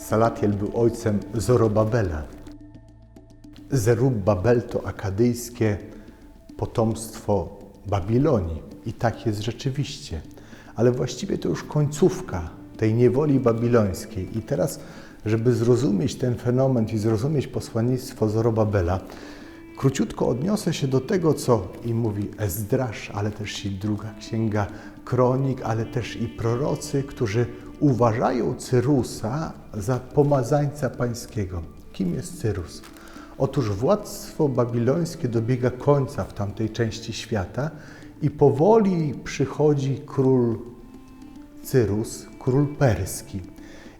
Salatiel był ojcem Zorobabela. Zerubbabel to akadyjskie potomstwo Babilonii i tak jest rzeczywiście. Ale właściwie to już końcówka tej niewoli babilońskiej. I teraz, żeby zrozumieć ten fenomen i zrozumieć posłannictwo Zorobabela, króciutko odniosę się do tego, co im mówi Ezdrasz, ale też i druga księga kronik, ale też i prorocy, którzy uważają Cyrusa za pomazańca pańskiego. Kim jest Cyrus? Otóż władztwo babilońskie dobiega końca w tamtej części świata i powoli przychodzi król Cyrus, król perski.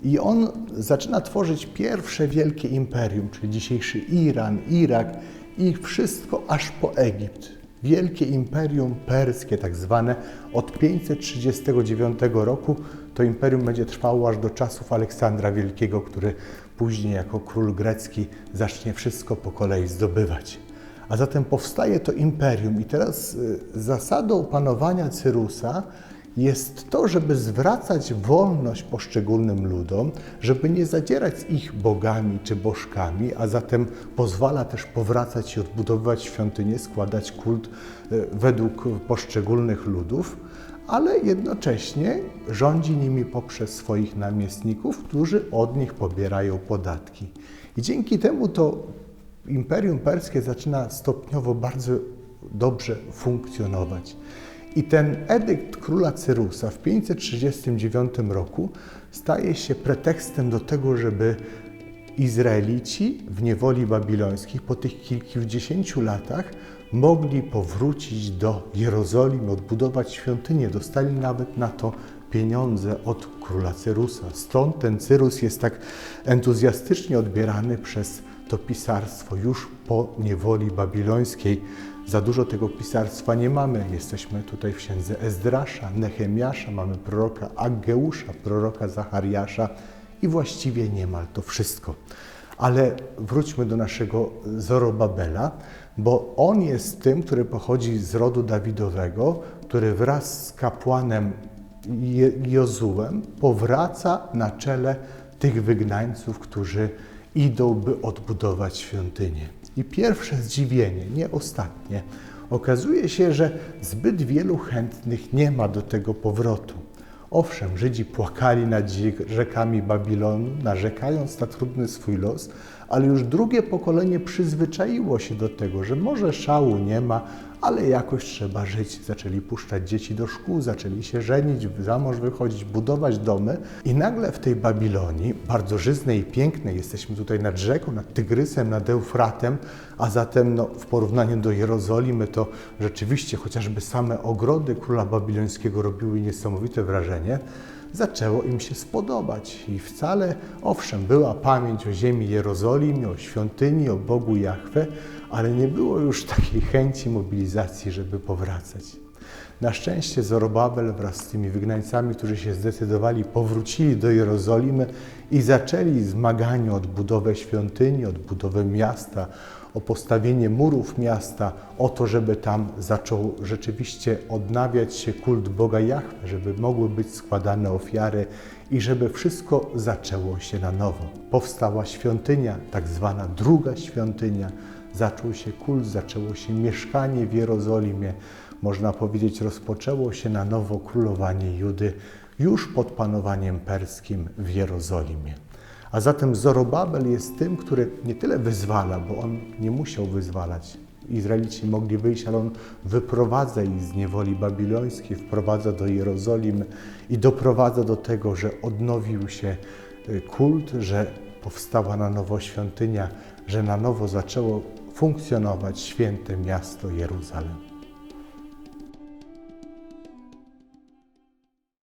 I on zaczyna tworzyć pierwsze wielkie imperium, czyli dzisiejszy Iran, Irak i wszystko aż po Egipt. Wielkie imperium perskie, tak zwane, od 539 roku to imperium będzie trwało aż do czasów Aleksandra Wielkiego, który później jako król grecki zacznie wszystko po kolei zdobywać. A zatem powstaje to imperium, i teraz y, zasadą panowania Cyrusa jest to, żeby zwracać wolność poszczególnym ludom, żeby nie zadzierać z ich bogami czy bożkami, a zatem pozwala też powracać i odbudowywać świątynie, składać kult y, według poszczególnych ludów, ale jednocześnie rządzi nimi poprzez swoich namiestników, którzy od nich pobierają podatki. I dzięki temu to Imperium Perskie zaczyna stopniowo bardzo dobrze funkcjonować. I ten edykt króla Cyrusa w 539 roku staje się pretekstem do tego, żeby Izraelici w niewoli babilońskiej po tych kilkudziesięciu latach mogli powrócić do Jerozolimy, odbudować świątynię. Dostali nawet na to pieniądze od króla Cyrusa. Stąd ten Cyrus jest tak entuzjastycznie odbierany przez to pisarstwo już po niewoli babilońskiej. Za dużo tego pisarstwa nie mamy. Jesteśmy tutaj w księdze Ezdrasza, Nehemiasza, mamy proroka Aggeusza, proroka Zachariasza i właściwie niemal to wszystko. Ale wróćmy do naszego Zorobabela, bo on jest tym, który pochodzi z rodu Dawidowego, który wraz z kapłanem Jozułem powraca na czele tych wygnańców, którzy idą, by odbudować świątynię. I pierwsze zdziwienie, nie ostatnie, okazuje się, że zbyt wielu chętnych nie ma do tego powrotu. Owszem, Żydzi płakali nad rzekami Babilonu, narzekając na trudny swój los, ale już drugie pokolenie przyzwyczaiło się do tego, że może szału nie ma, ale jakoś trzeba żyć. Zaczęli puszczać dzieci do szkół, zaczęli się żenić, za mąż wychodzić, budować domy. I nagle w tej Babilonii, bardzo żyznej i pięknej, jesteśmy tutaj nad rzeką, nad Tygrysem, nad Eufratem, a zatem no, w porównaniu do Jerozolimy to rzeczywiście chociażby same ogrody króla babilońskiego robiły niesamowite wrażenie zaczęło im się spodobać. I wcale, owszem, była pamięć o ziemi Jerozolimie, o świątyni, o Bogu Jahwe, ale nie było już takiej chęci mobilizacji, żeby powracać. Na szczęście Zorobabel wraz z tymi wygnańcami, którzy się zdecydowali, powrócili do Jerozolimy i zaczęli zmaganie o odbudowę świątyni, odbudowę miasta, o postawienie murów miasta, o to, żeby tam zaczął rzeczywiście odnawiać się kult Boga Jahwe, żeby mogły być składane ofiary i żeby wszystko zaczęło się na nowo. Powstała świątynia, tak zwana druga świątynia, zaczął się kult, zaczęło się mieszkanie w Jerozolimie. Można powiedzieć, rozpoczęło się na nowo królowanie Judy już pod panowaniem perskim w Jerozolimie. A zatem Zorobabel jest tym, który nie tyle wyzwala, bo on nie musiał wyzwalać. Izraelici mogli wyjść, ale on wyprowadza ich z niewoli babilońskiej, wprowadza do Jerozolimy i doprowadza do tego, że odnowił się y, kult, że powstała na nowo świątynia, że na nowo zaczęło funkcjonować święte miasto Jeruzalem.